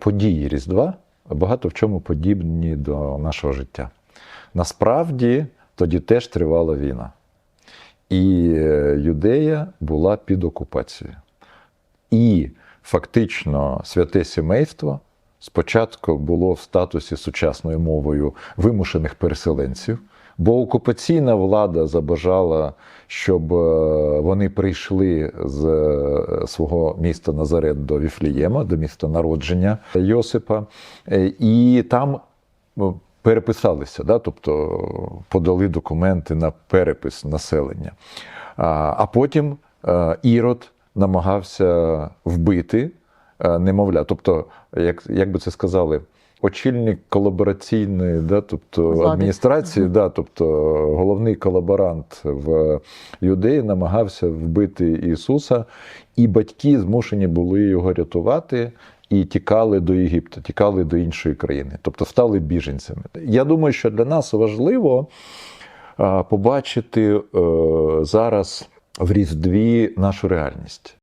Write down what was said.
події Різдва багато в чому подібні до нашого життя. Насправді тоді теж тривала війна. І е, Юдея була під окупацією. І фактично святе сімейство спочатку було в статусі сучасною мовою вимушених переселенців, бо окупаційна влада забажала, щоб е, вони прийшли з е, свого міста Назарет до Віфлієма, до міста народження Йосипа, Е, і там переписалися, да? тобто подали документи на перепис населення. А, потім Ірод намагався вбити немовля. Тобто, як, як би це сказали, очільник колабораційної, да, тобто Влади. адміністрації, да, тобто головний колаборант в Юдеї намагався вбити Ісуса, і батьки змушені були його рятувати. І тікали до Єгипту, тікали до іншої країни, тобто стали біженцями. Я думаю, що для нас важливо побачити е, зараз в Різдві нашу реальність.